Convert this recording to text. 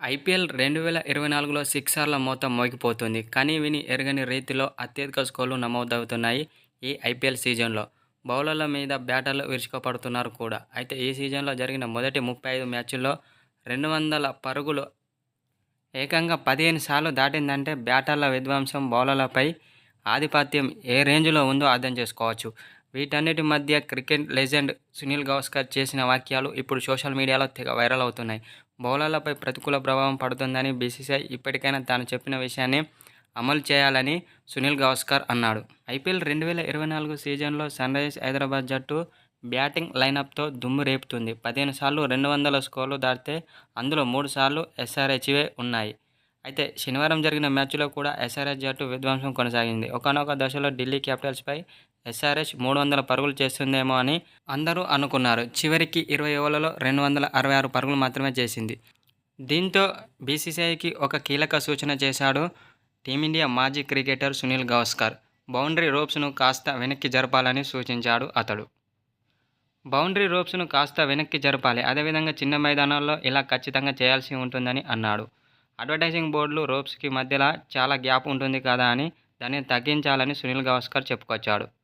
IPL రెండు వేల ఇరవై నాలుగులో సిక్సర్ల మోత మోగిపోతుంది. కానీ విని ఎరగని రీతిలో అత్యధిక స్కోర్లు నమోదవుతున్నాయి ఈ ఐపీఎల్ సీజన్లో. బౌలర్ల మీద బ్యాటర్లు విరుచుకుపడుతున్నారు కూడా. అయితే ఈ సీజన్లో జరిగిన మొదటి ముప్పై ఐదు మ్యాచ్ల్లో రెండు వందల పరుగులు ఏకంగా పదిహేను సార్లు దాటిందంటే బ్యాటర్ల విధ్వంసం బౌలర్లపై ఆధిపత్యం ఏ రేంజ్లో ఉందో అర్థం చేసుకోవచ్చు. వీటన్నిటి మధ్య క్రికెట్ లెజెండ్ సునీల్ గవాస్కర్ చేసిన వాక్యాలు ఇప్పుడు సోషల్ మీడియాలో తెగ వైరల్ అవుతున్నాయి. బౌలర్లపై ప్రతికూల ప్రభావం పడుతుందని బీసీసీఐ ఇప్పటికైనా తాను చెప్పిన విషయాన్ని అమలు చేయాలని సునీల్ గవాస్కర్ అన్నాడు. ఐపీఎల్ రెండు వేల ఇరవై నాలుగు సీజన్లో సన్రైజ్ హైదరాబాద్ జట్టు బ్యాటింగ్ లైనప్తో దుమ్ము రేపుతుంది. పదిహేను సార్లు రెండు వందల స్కోర్లు దాటితే అందులో మూడు సార్లు ఎస్ఆర్హెచ్వే ఉన్నాయి. అయితే శనివారం జరిగిన మ్యాచ్లో కూడా ఎస్ఆర్హెచ్ జట్టు విధ్వంసం కొనసాగింది. ఒకనొక దశలో ఢిల్లీ క్యాపిటల్స్పై ఎస్ఆర్హెచ్ మూడు వందల పరుగులు చేస్తుందేమో అని అందరూ అనుకున్నారు. చివరికి ఇరవై ఓవర్లలో రెండు వందల అరవై ఆరు పరుగులు మాత్రమే చేసింది. దీంతో బీసీసీఐకి ఒక కీలక సూచన చేశాడు టీమిండియా మాజీ క్రికెటర్ సునీల్ గవస్కర్. బౌండరీ రోప్స్ను కాస్త వెనక్కి జరపాలని సూచించాడు అతడు. బౌండరీ రోప్స్ను కాస్త వెనక్కి జరపాలి. అదేవిధంగా చిన్న మైదానాల్లో ఇలా ఖచ్చితంగా చేయాల్సి ఉంటుందని అన్నాడు. అడ్వర్టైజింగ్ బోర్డులు రోప్స్కి మధ్యలో చాలా గ్యాప్ ఉంటుంది కదా అని దాన్ని తగ్గించాలని సునీల్ గవాస్కర్ చెప్పుకొచ్చాడు.